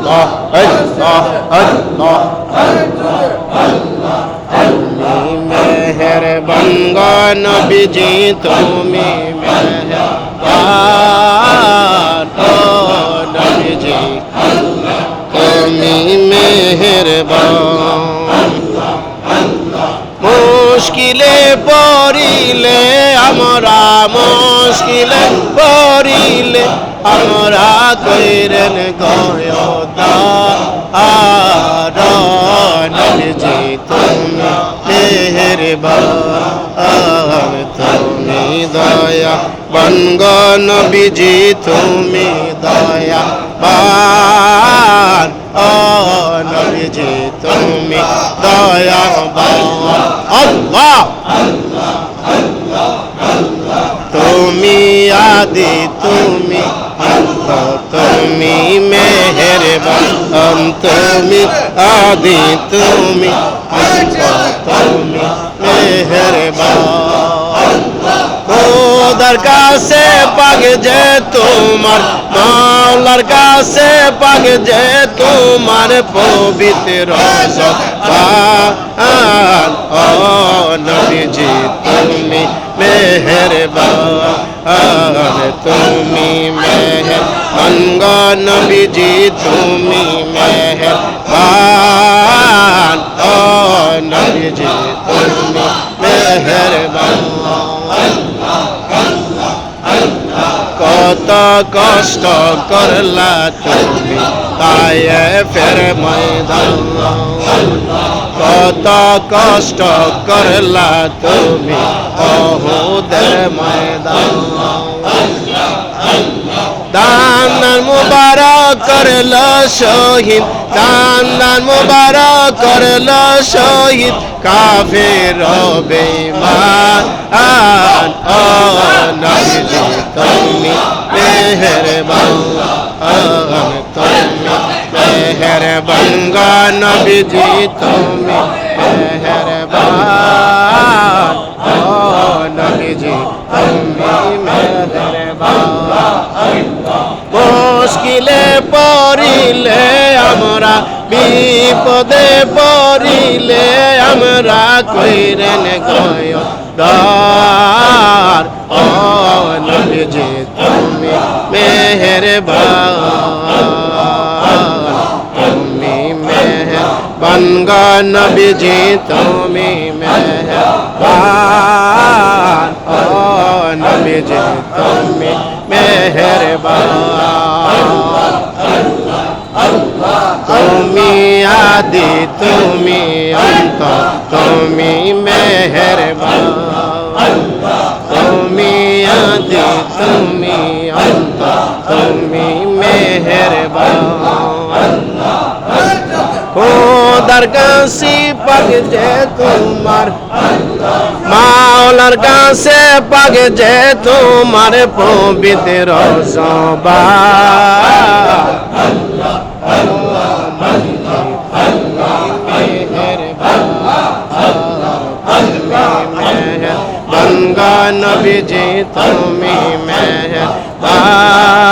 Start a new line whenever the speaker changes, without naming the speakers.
আল্লাহ আল্লাহ আল্লাহ তুমি মেহেরবান গো নবীজি তুমি মেহেরবান ও নবীজি তুমি মেহেরবান মুশকিলে পড়িলে আমরা, মুশকিলে পড়িলে আমরা কইরেন গয়দা আর তুমি, মেহেরবান তুমি দয়া বনগ নবীজি তুমি দয়া, বান ও তুমি দয়া, আল্লাহ। তুমি আদি তুমি তুমি মেহেরবান তুমি আদি তুমি অন্ত তুমি মেহেরবান খোদার কাছে পাগে যে তোমার মাওলার কাছে পাগে যে তোমার পবিত্র জবান ও নবীজি তুমি মেহেরবান তুমি মেহের অঙ্গ নবীজি তুমি মেহেরবান ও নবীজি তুমি মেহেরবান কত কষ্ট করলা তুমি তাই ফের ময়দান কত কষ্ট করলা তুমি অহুদের ময়দান মুবারক করল শহীদ। দান দান মুবারক করল শহীদ। কাফের বেঈমান ও নবীজি তুমি। মেহেরবান তুমি। মেহেরবান নবীজি তুমি। মেহেরবান ও নবীজি তুমি। মেহেরবান মুশকিলে পড়িলে আমরা, বিপদে পড়িলে আমরা কইরেন গয় দার ও নবীজি, তুমি মেহেরবান তুমি মেহেরবান গো নবীজি, তুমি মেহেরবান। তুমি আদি, তুমি অন্ত তুমি মেহেরবান। তুমি আদি, তুমি অন্ত তুমি মেহেরবান। খোদার কাছে পাগে যে তোমার, মাওলার কাছে পাগে যে তোমার পবিত্র জবান। গঙ্গা নবীজি তুমি মেহবান